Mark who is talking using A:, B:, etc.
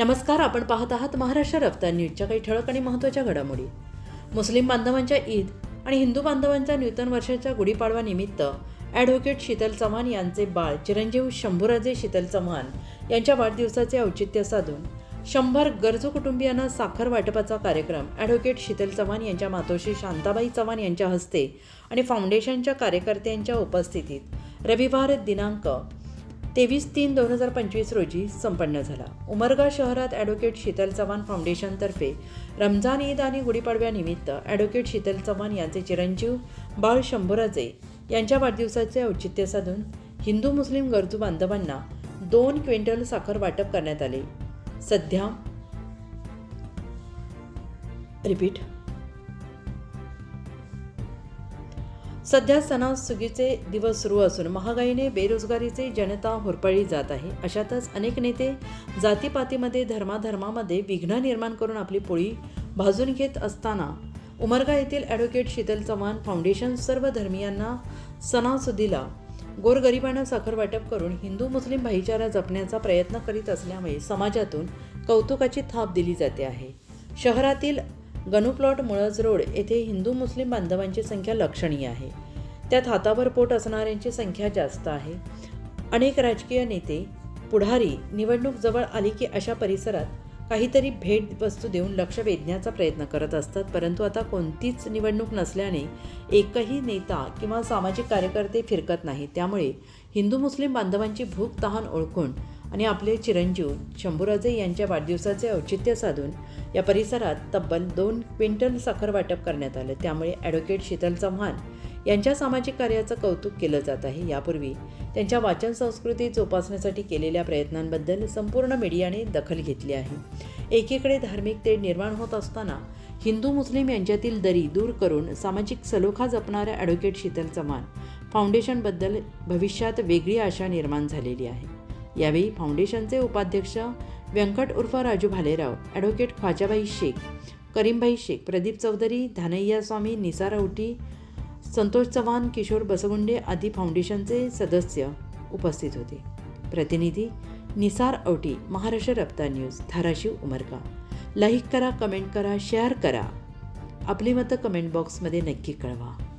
A: नमस्कार आपण पाहत आहात महाराष्ट्र रफ्तार न्यूजच्या काही ठळक आणि महत्त्वाच्या घडामोडी. मुस्लिम बांधवांच्या ईद आणि हिंदू बांधवांच्या नूतन वर्षाच्या गुढीपाडवा निमित्त ॲडव्होकेट शीतल चव्हाण यांचे बाळ चिरंजीव शंभूराजे शीतल चव्हाण यांच्या वाढदिवसाचे औचित्य साधून शंभर गरजू कुटुंबियांना साखर वाटपाचा कार्यक्रम ॲडव्होकेट शीतल चव्हाण यांच्या मातोश्री शांताबाई चव्हाण यांच्या हस्ते आणि फाउंडेशनच्या कार्यकर्त्यांच्या उपस्थितीत रविवार दिनांक तेवीस तीन दोन हजार पंचवीस रोजी संपन्न झाला. उमरगा शहरात ॲडव्होकेट शीतल चव्हाण फाउंडेशनतर्फे रमजान ईद आणि गुढीपाडव्यानिमित्त ॲडव्होकेट शीतल चव्हाण यांचे चिरंजीव बाळ शंभुराजे यांच्या वाढदिवसाचे औचित्य साधून हिंदू मुस्लिम गरजू बांधवांना दोन क्विंटल साखर वाटप करण्यात आले. सध्या रिपीट. सध्या सणासुगीचे दिवस सुरू असून महागाईने बेरोजगारीचे जनता होरपळली जात आहे. अशातच अनेक नेते जातीपातीमध्ये धर्माधर्मामध्ये विघ्न निर्माण करून आपली पोळी भाजून घेत असताना उमरगा येथील ॲडव्होकेट शीतल चव्हाण फाउंडेशन सर्व धर्मियांना सणासुदीला गोरगरिबांना साखर वाटप करून हिंदू मुस्लिम भाईचारा जपण्याचा प्रयत्न करीत असल्यामुळे समाजातून कौतुकाची थाप दिली जाते आहे. शहरातील गणुप्लॉट मुळज रोड येथे हिंदू मुस्लिम बांधवांची संख्या लक्षणीय आहे. त्यात हातावर पोट असणाऱ्यांची संख्या जास्त आहे. अनेक राजकीय नेते पुढारी निवडणूक जवळ आली की अशा परिसरात काहीतरी भेट वस्तू देऊन लक्ष वेधण्याचा प्रयत्न करत असतात. परंतु आता कोणतीच निवडणूक नसल्याने एकही नेता किंवा सामाजिक कार्यकर्ते फिरकत नाही त्यामुळे हिंदू मुस्लिम बांधवांची भूक तहान ओळखून आणि आपले चिरंजीव शंभूराजे यांच्या वाढदिवसाचे औचित्य साधून या परिसरात तब्बल दोन क्विंटल साखर वाटप करण्यात आलं. त्यामुळे ॲडव्होकेट शीतल चव्हाण यांच्या सामाजिक कार्याचं कौतुक केलं जात आहे. यापूर्वी त्यांच्या वाचन संस्कृती जोपासण्यासाठी केलेल्या प्रयत्नांबद्दल संपूर्ण मीडियाने दखल घेतली आहे. एकीकडे धार्मिक तेढ निर्माण होत असताना हिंदू मुस्लिम यांच्यातील दरी दूर करून सामाजिक सलोखा जपणाऱ्या ॲडव्होकेट शीतल चव्हाण फाउंडेशनबद्दल भविष्यात वेगळी आशा निर्माण झालेली आहे. यावेळी फाउंडेशनचे उपाध्यक्ष व्यंकट उर्फ राजू भालेराव ॲडव्होकेट ख्वाजाबाई शेख करीमबाई शेख प्रदीप चौधरी धानय्या स्वामी निसार औटी संतोष चव्हाण किशोर बसगुंडे आदी फाउंडेशनचे सदस्य उपस्थित होते. प्रतिनिधी निसार औटी महाराष्ट्र रप्ता न्यूज धाराशिव उमरगा. लाईक करा कमेंट करा शेअर करा. आपली मतं कमेंट बॉक्समध्ये नक्की कळवा.